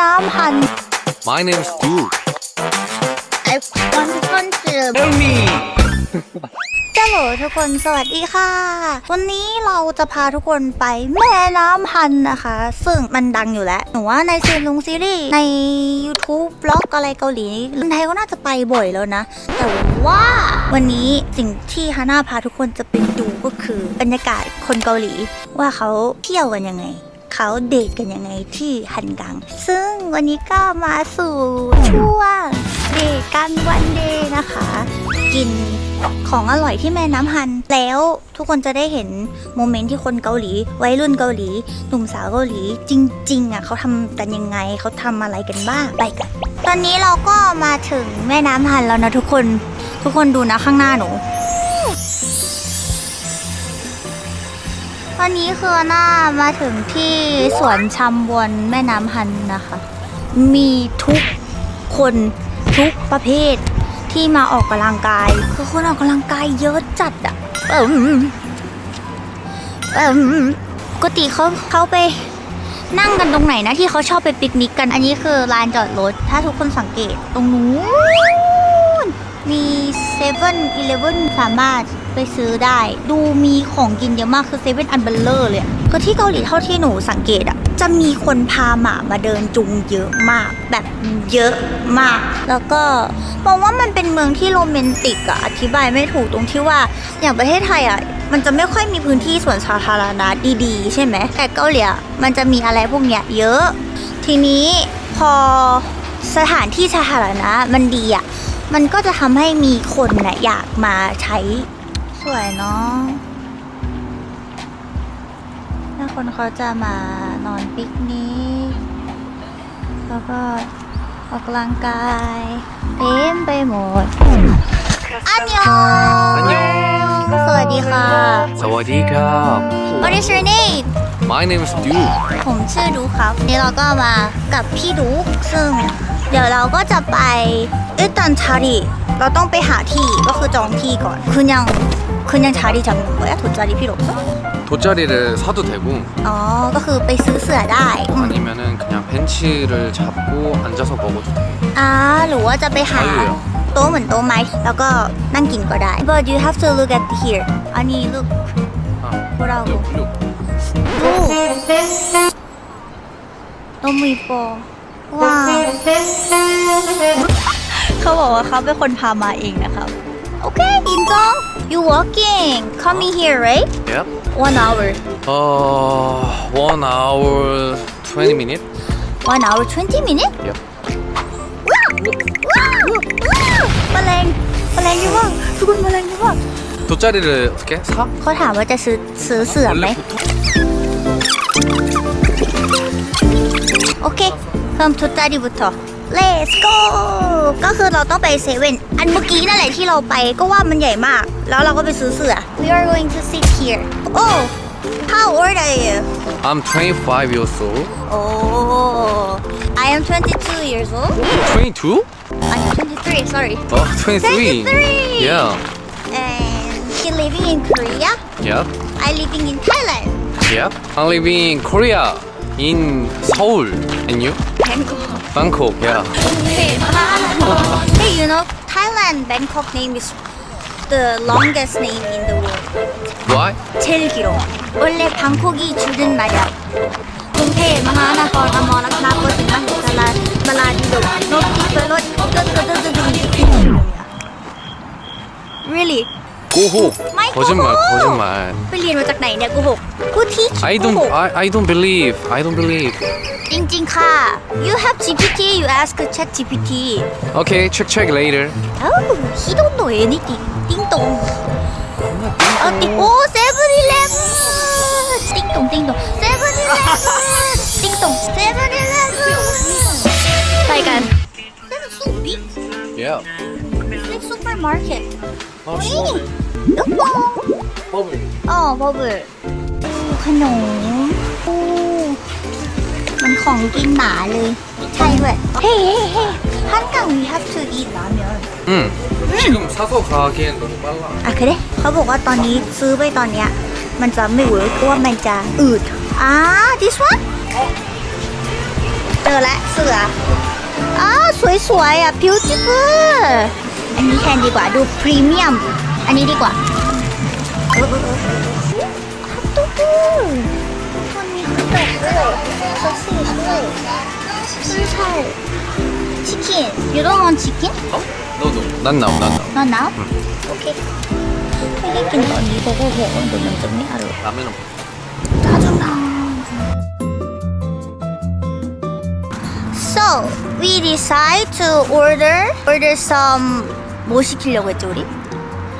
น้ำฮัน My name's Dude. I want to punch you Tell me. จ้าโหลทุกคนสวัสดีค่ะ วันนี้เราจะพาทุกคนไปแม่น้ำฮันนะคะ ซึ่งมันดังอยู่แล้ว หนูว่าในซีรีส์ลงซีรีส์ใน YouTube บล็อกอะไรเกาหลีคนไทยก็น่าจะไปบ่อยแล้วนะ แต่ว่าวันนี้สิ่งที่ฮาน่าพาทุกคนจะไปดูก็คือบรรยากาศคนเกาหลี ว่าเขาเที่ยวกันยังไง เขาเดทกันยังไงที่ฮันกัง ซึ่งวันนี้ก็มาสู่ช่วงเดทกันวันเดย์นะคะ กินของอร่อยที่แม่น้ำฮัน แล้วทุกคนจะได้เห็นโมเมนต์ที่คนเกาหลีวัยรุ่นเกาหลีหนุ่มสาวเกาหลี จริงๆอะเขาทำกันยังไงเขาทำอะไรกันบ้างไปกันตอนนี้เราก็มาถึงแม่น้ำฮันแล้วนะทุกคน ทุกคนดูนะข้างหน้าหนู ตอนนี้คือหน้ามาถึงที่สวนชำวนแม่น้ำฮันนะคะ มีทุกคนทุกประเภทที่มาออกกำลังกายคือคนออกกำลังกายเยอะจัดอะเอิมเอิมปกติเขาเขาไปนั่งกันตรงไหนนะที่เขาชอบไปปิกนิกกัน อันนี้คือลานจอดรถ ถ้าทุกคนสังเกตตรงนู้นมีเซเว่นอีเลฟเว่นสามารถ ไปซื้อได้ ดูมีของกินเยอะมากคือเซเว่นอันเบลเลอร์เลยคือที่เกาหลีเท่าที่หนูสังเกตอะจะมีคนพาหมามาเดินจุงเยอะมาก แบบเยอะมาก แล้วก็มองว่ามันเป็นเมืองที่โรแมนติกอะอธิบายไม่ถูกตรงที่ว่าอย่างประเทศไทยอะมันจะไม่ค่อยมีพื้นที่สวนสาธารณะดีๆ ใช่ไหมแต่เกาหลีอะมันจะมีอะไรพวกเนี้ยเยอะ ทีนี้พอสถานที่สาธารณะมันดีอะมันก็จะทำให้มีคนนะอยากมาใช้ สวยเนาะถ้าคนเขาจะมานอนปิกนิกแล้วก็ออกกำลังกายเต็มไปหมดอันยอง สวัสดีค่ะ สวัสดีครับ What is your name My name is Du ผมชื่อดูครับนี่เราก็มากับพี่ดูซึ่ง เดี๋ยวเราก็จะไปอิตันชารีเราต้องไปหาที่ก็คือจองที่ก่อน คุณยัง คือยังชารีจังเลยอะถูกจารีพี่หลง 돗자리를 사도 되고 อ๋อ ก็คือไปซื้อเสือได้อืม 아니면은 그냥 벤치를 잡고 앉아서 먹어도 돼. อ่าหรือว่าจะไปหา ใช่เลยเหรอ โต๊ะเหมือนโต๊ะไม้แล้วก็นั่งกินก็ได้ but you have to look at here อันนี้ look 아, 뭐라고 룩, 룩. ลูกนมมีโปว้าวเขาบอกว่าเขาเป็นคนพามาเองนะครับ โอเคอินจอง You walking? Coming here, right? Yep. One hour. Uh, one hour, 20 minutes. One hour, 20 minutes? Yep. Mà làng, mà làng như vâng, chú quân mà làng như vâng. 돗자리를 어떻게 사? Có thả vào cho sự sự sự ở mấy? 오케이, 그럼 돗자리부터. โอเคเริ่มทุตาดีบุตร let's go ก็คือเราต้องไปเซเว่นอันเมื่อกี้นั่นแหละที่เราไปก็ว่ามันใหญ่มาก แล้วเราก็ไปซื้อเสือ we are going to sit here oh how old are you I'm 25 years old. oh I am 22 years old 22? I am 23 sorry Oh, 23. 23. Yeah. and he living in Korea Yep. I living in Thailand Yep. I'm living in Korea, in Seoul. And you? Bangkok Bangkok, yeah. Hey, you know, Thailand Bangkok name is the longest name in the world. Why? 제일 길어. 원래 방콕이 줄은 말이야. 공태에 마하나 걸가 머나 나버지만 달라 말라디도 높이 별로 끄끄끄끄끄 Really? 고혹. My 거짓말, 고혹. 거짓말. ไปเรียนมาจากไหนเนี่ยกูหกกูทีช I กู don't, หก I, I don't believe. I don't believe. จริงๆ ค่ะ You have GPT you ask Chat GPT Okay, check, check later. Oh he don't know anything ติ้งตงเออติ๊งโอ้เซเว่นอีเลฟติ้งตงติ้งตงเซเว่นอีเลฟติ้งตงเซเว่นอีเลฟไปกัน This is so big Yeah. It's like supermarket Oh, นี่ sure. ลูกบอล Bubble. อ๋อบับเบิ้ลขนมโอ้มันของกินหนาเลย ใช่เว้ยเฮ้เฮ้เฮ้한강 we have to eat 라면 응. 지금 사서 가기엔 너무 빨라. อ่ะคือเด้เขาบอกว่าตอนนี้ซื้อไปตอนเนี้ย มันจะไม่เวิร์กเพราะว่ามันจะอืดอ่า this one จอแล้วเสืออ้าวสวยๆอ่ะ beautiful อันนี้แทนดีกว่าดูพรีเมียม 아니 이리 와. 핫도그. 손이 핫도그. 소시지 술. 술살. 치킨. You don't want chicken? No, no. Not now, not now. Not now? 오케이. 튀기긴 건 이거고 원두는 좀 미아로. 라면은 So we decide to order order some 뭐 시키려고 했죠 우리?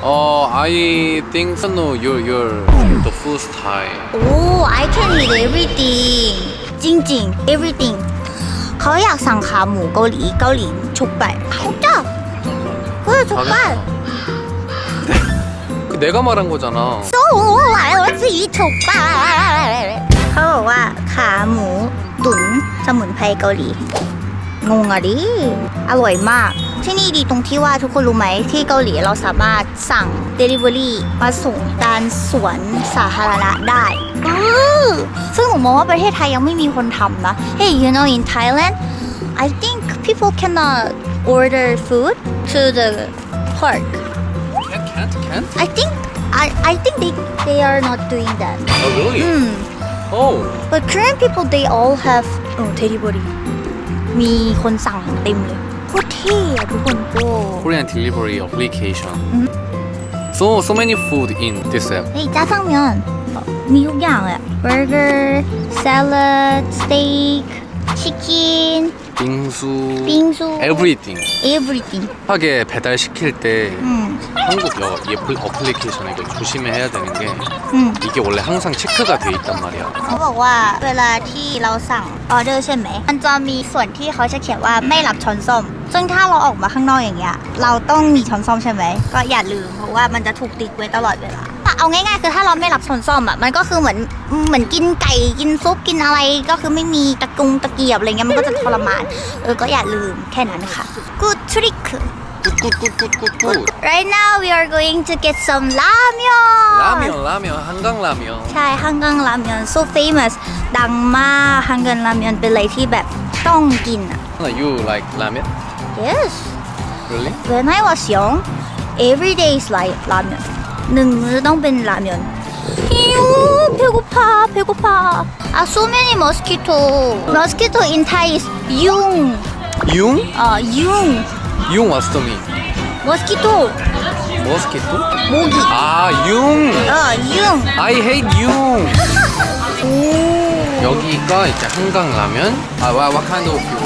어, I think no, your your the food style. Oh I can eat everything จริงๆ everything เขาอยากสั่งขาหมูเกาหลีเกาหลีฉุกไปเขาจ้ะเฮ้ยฉุกไป 그 내가 말한 거잖아. So I want to eat ถูกปะเขาบอกว่าขาหมูตุ๋นสมุนไพรเกาหลี งงอะดิ อร่อยมาก ที่นี่ดีตรงที่ว่าทุกคนรู้ไหมที่เกาหลีเราสามารถสั่ง Delivery มาส่งตามสวนสาธารณะได้อื้อซึ่งผมมองว่าประเทศไทยยังไม่มีคนทำนะ Hey you know in Thailand I think people cannot order food to the park Can't, can't, can't. I think I I think they they are not doing that. Oh really? Hmm. Oh. But Korean people they all have oh delivery. มีคนสั่งเต็มเลย Korean delivery application. So so many food in this app. Hey, 짜장면. 미국이 안 Burger, salad, steak, chicken. salad steak chicken 빙수. 빙수 Everything. everything 하게 배달 시킬 때 음, 한국 여, 이 애플 어플리케이션에 이거 조심해야 되는 게 음. 이게 원래 항상 체크가 돼 있단 말이야. เขาบอกว่าเวลาที่เราสั่งออเดอร์ใช่ไหม มันจะมีส่วนที่เขาจะเขียนว่าไม่รับช้อนส้อม ซึ่งถ้าเราออกมาข้างนอกอย่างเงี้ย เราต้องมีช้อนส้อมใช่ไหม ก็อย่าลืมเพราะว่ามันจะถูกติดไว้ตลอดเวลาแต่ เอาง่ายๆคือถ้าเราไม่รับช้อนส้อมอ่ะ มันก็คือเหมือนเหมือนกินไก่กินซุปกินอะไร ก็คือไม่มีตะกุงตะเกียบอะไรเงี้ยมันก็จะทรมาน เออ ก็อย่าลืมแค่นั้นค่ะ Good trick 굿굿굿굿굿굿. Right now we are going to get some 라면 라면 라면 한강 라면. ใช่ฮังกังรามยอน so famous ดังมากฮังกังรามยอนเป็นอะไรที่แบบต้องกินอ่ะ You like ramen? yes Really? when I was young every day is like ร ามยอนหนึ่งมื้อต้องเป็นรามยอนหิว배고파 배고파 ah so many mosquito mosquito in Thai is ยุง 융? อ่ายุง 융 왔더니 mosquito 머스키토? โมกิ 아 융! เออยุง I hate 융! โอ้ 여기가 이제 한강 라면. 아, what, what kind of you?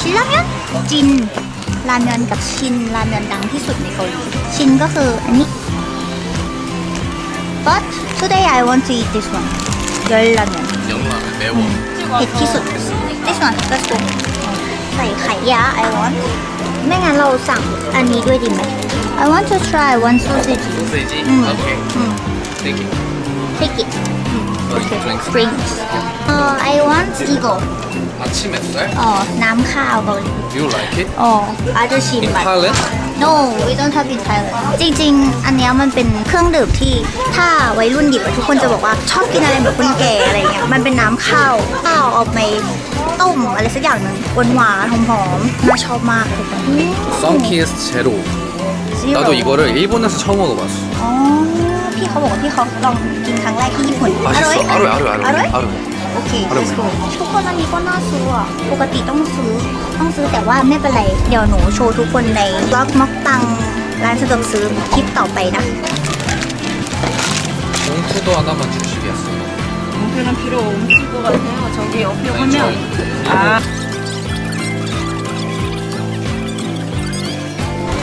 ชินรามยอนจินรามยอนกับชินรามยอนดังที่สุดในเกาหลีชินก็คืออันนี้ but today I want to eat this one เยลรามยอน 영라면 매워. เผ็ดที่สุด this one let's go ใส่ไข่ยา I want ไม่งั้นเราสั่งอันนี้ด้วยดีไหม I want to try one sausage 소세지? 음. 오케이. 음. Thank you. take it Okay. Drinks. drinks uh, I want อีโก 아침 햇살? อ๋อ น้ำข้าวเกาหลี Do you like it? อ๋ออาจจะชิม In มัน Thailand? No we don't have in Thailand จริงๆ อันเนี้ยมันเป็นเครื่องดื่มที่ถ้าวัยรุ่นหยิบอะทุกคนจะบอกว่าชอบกินอะไรแบบคนแก่อะไรเงี้ย มันเป็นน้ำข้าว ข้าวเอาไปต้มอะไรสักอย่างหนึ่งหวานหวานๆหอมๆน่าชอบมากเลย 썬키스 제로. Zero 나도 이거를 일본에서 처음 먹어봤어. อ๋อ พี่เขาบอกว่าพี่เขาลองกินครั้งแรกที่ญี่ปุ่น 맛있어. 아로에 아로에 อร่อย 아로에 아로에. โอเค อร่อย let's go ทุกคนอันนี้ก็น่าซื้ออ่ะ ปกติต้องซื้อ ต้องซื้อแต่ว่าไม่เป็นไร เดี๋ยวหนูโชว์ทุกคนในบล็อกม็อกตังร้านสะดวกซื้อคลิปต่อไปนะ 봉투도 하나만 주시겠어요? 뭉표는 필요 없을 것 같아요. 저기 옆에 아니, 보면 저희 아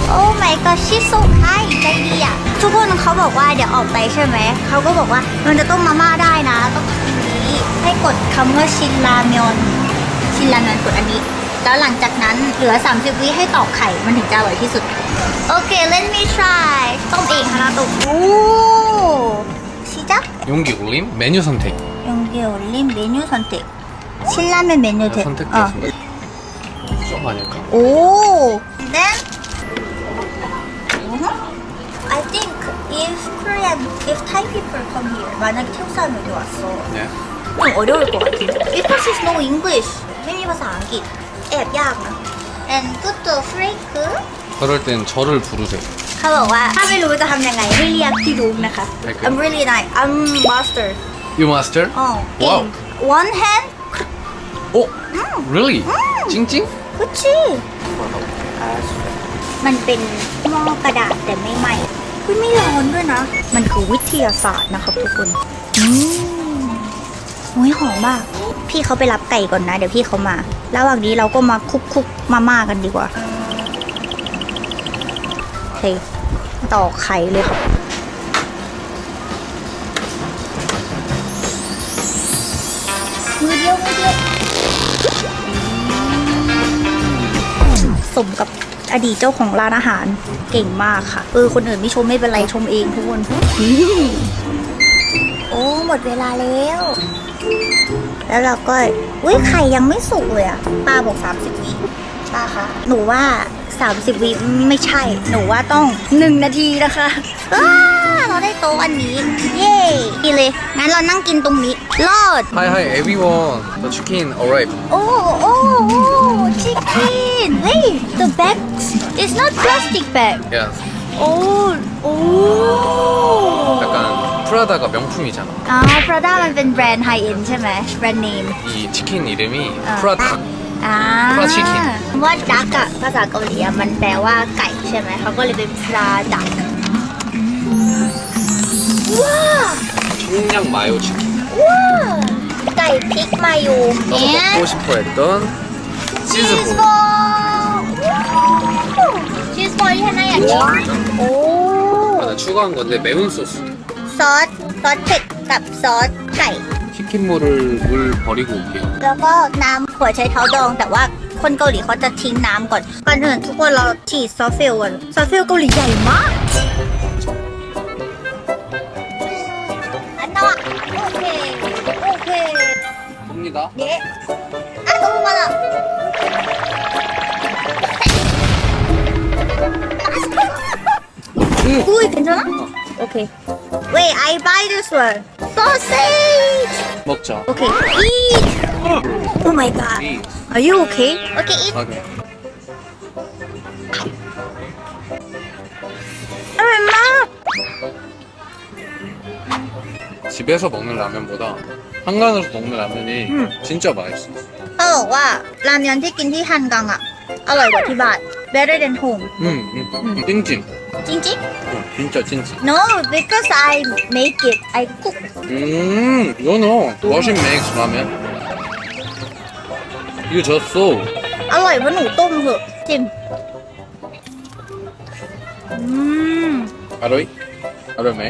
โอ้ my god she's so kind ใจดีอ่ะ ทุกคนเขาบอกว่าเดี๋ยวออกไปใช่ไหม เขาก็บอกว่ามันจะต้มมาม่าได้นะ ต้องกดอันนี้ ให้กดคำว่าชินรามยอน ชินรามยอนกดอันนี้ แล้วหลังจากนั้นเหลือ 30 วิให้ตอกไข่ มันถึงจะอร่อยที่สุด โอเค let me try ต้มเองค่ะตุกโอ้시작 용기 올림 메뉴 선택. 용기 올림 메뉴 선택 신라면 메뉴 대 선택돼. 어. 선택. 좀 아닐까? 오 then I think if Korean if Thai people come here 만약에 태국 사람이 여기 왔어 네. 좀 어려울 것 같은데 because it's no English ไม่มีภาษาอังกฤษ แอบยากนะ and good to freak คือ 그럴 땐 저를 부르세요. เขาบอกว่า ถ้าไม่รู้จะทำยังไงให้เรียกพี่ดุ๊กนะคะ โอเค I'm really nice I'm master You master? อ๋อเก่ง one hand 오, really? 찡찡? กุชี่มันเป็นหม้อกระดาษแต่ไม่ไหม้เฮ้ยไม่ร้อนด้วยนะ มันคือวิทยาศาสตร์นะครับทุกคนอืม โอ้ยหอมมาก พี่เขาไปรับไก่ก่อนนะ เดี๋ยวพี่เขามา ระหว่างนี้เราก็มาคุกคุกมาม่ากันดีกว่าโอเคต่อไข่เลยครับมือเดียวมือเดียวสมกับอดีตเจ้าของร้านอาหารเก่งมากค่ะ เออ คนอื่นไม่ชมไม่เป็นไรชมเองทุกคน โอ้หมดเวลาแล้ว แล้วเราก็อุ้ยไข่ยังไม่สุกเลยอะป้าบอก 30 วิป้าคะหนูว่า 30 วิไม่ใช่ หนูว่าต้อง 1 นาทีนะคะอ้าเราได้โต๊ะอันนี้ เย้ดีเลย งั้นเรานั่งกินตรงนี้รอด Hi, hi, everyone. The chicken arrived. โอ้โอ้โอ้ chicken เฮ้ย the bags it's not plastic bag Yes. โอ้โอ้약간 프라다가 명품이잖아. อ่า Prada มันเป็นแบรนด์ไฮเอ็นใช่ไหมแบรนด์เนม 이 치킨 이름이 아. 프라닭. อ่า Fried chicken ว่าดักอะภาษาเกาหลีอะมันแปลว่าไก่ใช่ไหม เขาก็เลยเป็นปลาดักว้าว 청량 마요 치킨. ว้าวไก่พริกมาอยู่ 너가 เนี่ย 먹고 싶어 했던 ชีส 치즈볼. บอลชีสบอลที่ท่านน่าอยากกินโอ้ 아, 나 추가한 건데 매운 소스. ซอส ซอสเผ็ดกับซอสไก่ 치킨물을 물 버리고 올게요. แล้วก็น้ำหัวใช้เท้าดอง แต่ว่าคนเกาหลีเขาจะทิ้งน้ำก่อน ก่อนอื่นทุกคนเราฉีดซอสเฟลก่อนซอสเฟลเกาหลีใหญ่มากอันนั้นอะโอเค โอเค 봅니다. เย้อ่ะตัวมาละ 응.อุ้ย괜찮아โอเค wait I buy this one sausage 먹자. okay eat oh my god 이. are you okay okay eat 아, 그래. อร่อยมาก 집에서 먹는 라면보다 한간에서 먹는 라면이 음. 진짜 맛있어. เขาบอกว่าราเมยอนที่กินที่ฮันกังอ่ะ อร่อยกว่าที่บ้าน better than home 응, 응. 찡찡. จริงจริง 응, 진짜 찡찡. no because I make it I cook 음, 이거는 워싱 맥스 라면. 이거 졌어. อร่อยเพราะหนูต้มเหอะจิมอืม 아로이? 아로이 맥?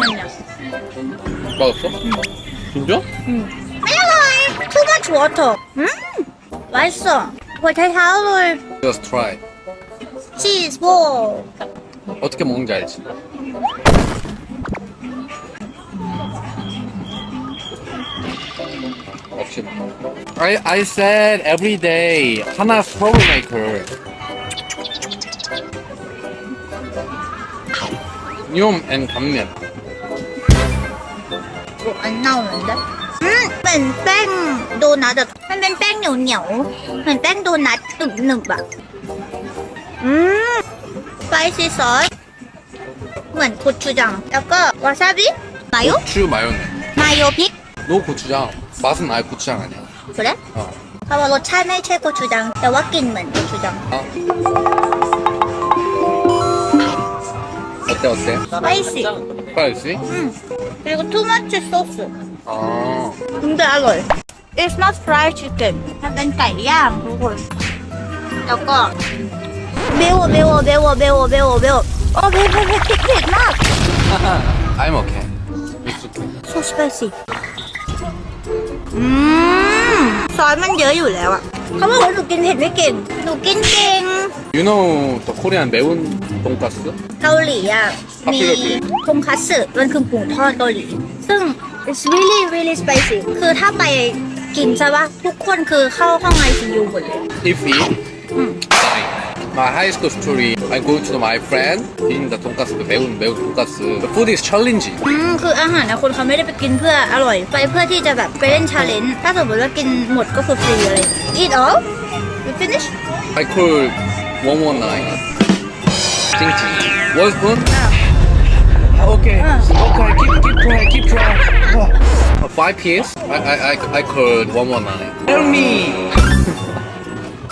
นั่นน่ะ 맛없어? 진짜? ไม่อร่อย too much water อืม맛있어หัวไชเท้าเลย Just try. ชีสโบ 어떻게 먹는지 알지? 역시 I, I said every day 하나 스프로브 메이커 욤앤 감면 뭐 안 나오는데? 음, 맨 뺑, 너 나다. 맨 뺑이 없냐? 맨뺑도 어? 나, 뚝, 봐. 음. เป็นแป้งเหนียวเหนียวๆเหมือนแป้งโดนัทหนึบหนึบๆอะอืมสไปซี่ซอสเหมือนคุชูจัง แล้วก็วาซาบิมาโย 고추 마요네 มาโยพริก 노 고추장 맛은 아예 고추장 아니야 ถูกแล้ว 어. เพราะว่ารสชาติไม่ใช่โคชูจัง แต่ว่ากลิ่นเหมือนโคชูจัง 아. 어때 어때? สไปซี่ 스파이시? อืม그리고 투마치 소스 아 근데อร่อย It's not fried chicken มันเป็นไก่ย่างทุกคน แล้วก็ เบลเบลเบลเบลเบลเบลโอ้เผ็ดเผ็ดเผ็ดเผ็ดเผ็ดมาก I'm okay 익숙해 so spicy อืมซอสมันเยอะอยู่แล้วอะเขาบอกว่าหนูกินเผ็ดไม่เก่ง หนูกินเก่ง You know the Korean 매운 돈가스? เกาหลีอ่ะ มีทงคัตสึมันคือปูทอดเกาหลี ซึ่ง it's really really spicy คือถ้าไปกินใช่ปะทุกคนคือเข้าห้อง ICU หมดเลย If eat, อืม dying my high school story. I'm going to my friend in the 돈가스, 그 매운 매운 돈가스. The food is challenging. อืมคืออาหารนะคนเขาไม่ได้ไปกินเพื่ออร่อย ไปเพื่อที่จะแบบไปเล่นชาเลนจ์ถ้าสมมติว่ากินหมดก็คือฟรีอะไร eat all you finish I call 119. 찡찡. One spoon? Ah, Okay. Okay, keep keep trying, keep trying. Uh, five piece? I I I I call 119. Tell me.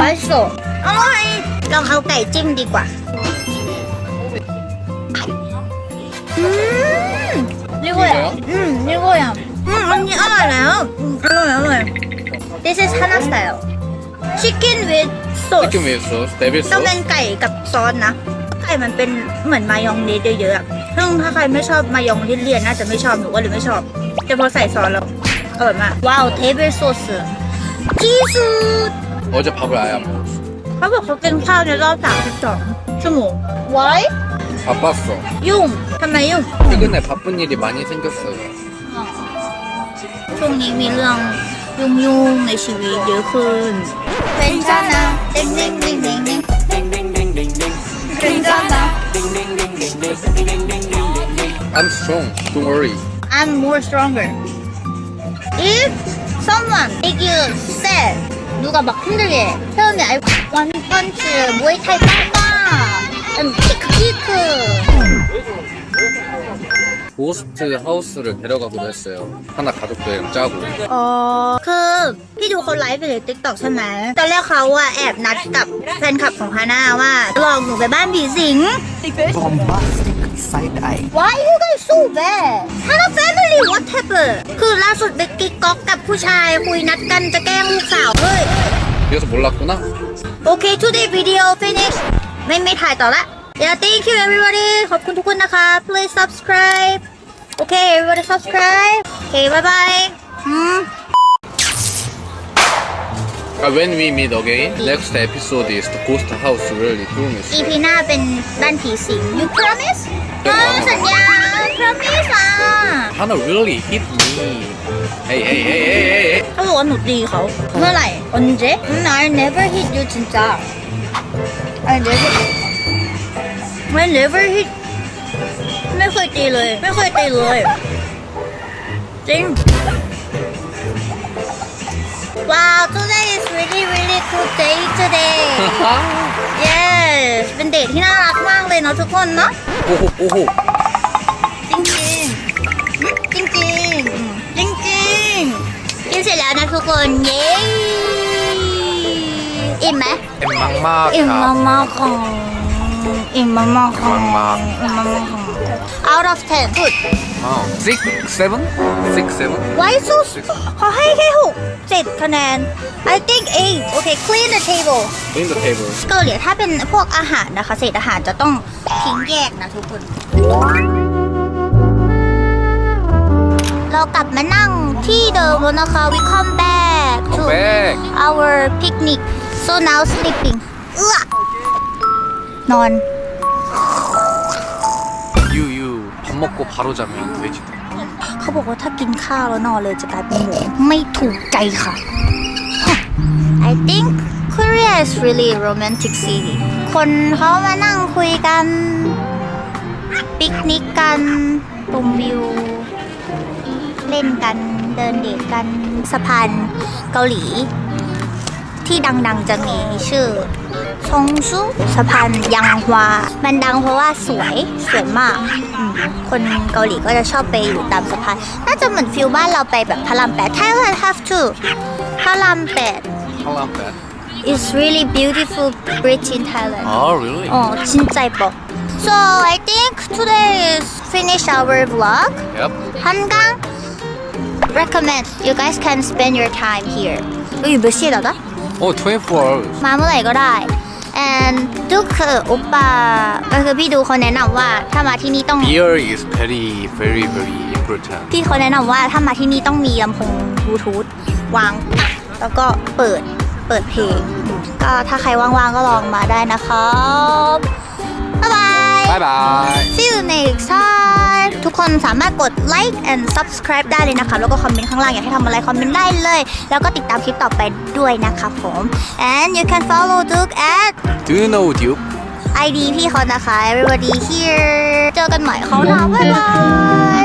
บัสดอร่อยลองเอาไก่จิ้มดีกว่าอืมนี่ก็อย่างอืมนี่ก็อย่างอืมอันนี้อร่อยแล้วอร่อยอร่อย This is Hana style chicken with sauce chicken with sauce baby sauce ต้องเป็นไก่กับซอสนะ ไก่มันเป็นเหมือนมายองเนสเยอะๆซึ่งถ้าใครไม่ชอบมายองเนสเลี่ยนน่าจะไม่ชอบหนูก็เลยไม่ชอบ แต่พอใส่ซอสแล้วอร่อยมาก ว้าว เทเบิลโซสที่สุด 어제 밥을 아예 안 먹었어. 하루 그렇게 사람이 나한테 안 좋죠. 주모. Why? 바빴어. 용. 하나 용. 최근에 바쁜 일이 많이 생겼어요. 어. 총님이랑 용용의 시위 예훈. 괜찮아. 땡땡땡땡땡. 괜찮아. I'm strong. Don't worry. I'm more stronger. If someone make you sad, 누가 막 힘들게 해. 태연이 알 원펀치 무에타이 빵빵 음, 키크 키크 고스트 하우스를 데려가기로 했어요. 하나 가족도 여행 짜고. อ๋อคือพี่ดูเขาไลฟ์ในติ๊กต็อกใช่ไหมตอนแรกเขาอะแอบนัดกับแฟนคลับของฮาน่าว่าลองหนูไปบ้านผีสิง bombastic side eye. Why you guys so bad? Hana family what happened? คือล่าสุดไปกิ๊กก๊อกกับผู้ชายคุยนัดกันจะแกล้งลูกสาวเฮ้ย 그래서 몰랐구나? โอเค today video finish ไม่ไม่ถ่ายต่อละ yeah thank you everybody ขอบคุณทุกคนนะคะ please subscribe โอเค everybody subscribe โอเค bye bye อืม Uh, when we meet again, next episode is the ghost house really promise. EP หน้าเป็นบ้านผีสิง you promise เออสัญญา promise อ่ะ Hana really hit me. Hey, hey, hey, hey, hey, hey. เขาบอกว่าหนูตีเขา เมื่อไหร่ 언제? 음, I never hit you 진짜 I never I never hit ไม่เคยตีเลย ไม่เคยตีเลย จริง ว้าว today is really really good day today yes เป็นเดทที่น่ารักมากเลยเนาะทุกคนเนาะ 오호, 오호. จ ทุกคนเย้อิ่มไหมอิ่มมากมากอิ่มครัมากๆของอิ่มมากๆของมาก อิ่มมากๆของ out of 10สุด อ้าว six seven six seven why so ขอให้แค่หกเจ็ดคะแนน I think eight okay clean the table clean the table เกาหลีถ้าเป็นพวกอาหารนะคะ เศษอาหารจะต้องทิ้งแยกนะทุกคน เรากลับมานั่งที่เดิมแล้วนะคะ we come back to Come back. our picnic so now sleeping เอื้อนอน You, you. 밥 먹고 바로 자면 돼지다. เขาบอกว่าถ้ากินข้าวแล้วนอนเลยจะกลายเป็นหมูไม่ถูกใจค่ะ I think Korea is really a romantic city คนเขามานั่งคุยกัน ปิกนิกกันชมวิว เล่ นกัน เดินเดทกันสะพานเกาหลี ที่ดังๆจะมีชื่อชงซูสะพานยังฮวา มันดังเพราะว่าสวย สวยมากอืมคนเกาหลีก็จะชอบไปอยู่ตามสะพาน น่าจะเหมือนฟิลบ้านเราไปแบบพระรามแปด Thailand have to พระรามแปด 할람배. is really beautiful bridge in Thailand Oh, really? 어 진짜 예뻐 So I think today is finish our vlog Yep. 한강 recommend you guys can spend your time here 여기 몇 시에 닫아? Oh, 24 hours. มาเมื่อไหร่ก็ได้ and ดูคืออุปาก็คือพี่ดูเขาแนะนำว่าถ้ามาที่นี่ต้อง Beer is very, very, very important. พี่เขาแนะนำว่าถ้ามาที่นี่ต้องมีลำโพงบลูทูธวางปักแล้วก็เปิดเปิดเพลง ก็ถ้าใครว่างๆก็ลองมาได้นะครับบ๊ายบาย Bye bye. See you next time ทุกคนสามารถกด like and subscribe ได้เลยนะคะแล้วก็คอมเมนต์ข้างล่างอยากให้ทำอะไรคอมเมนต์ได้เลย แล้วก็ติดตามคลิปต่อไปด้วยนะคะผม and you can follow Duke at Do you know Duke? ID พี่เขานะคะ everybody here เจอกันใหม่เขาวหน้าบ๊ายบาย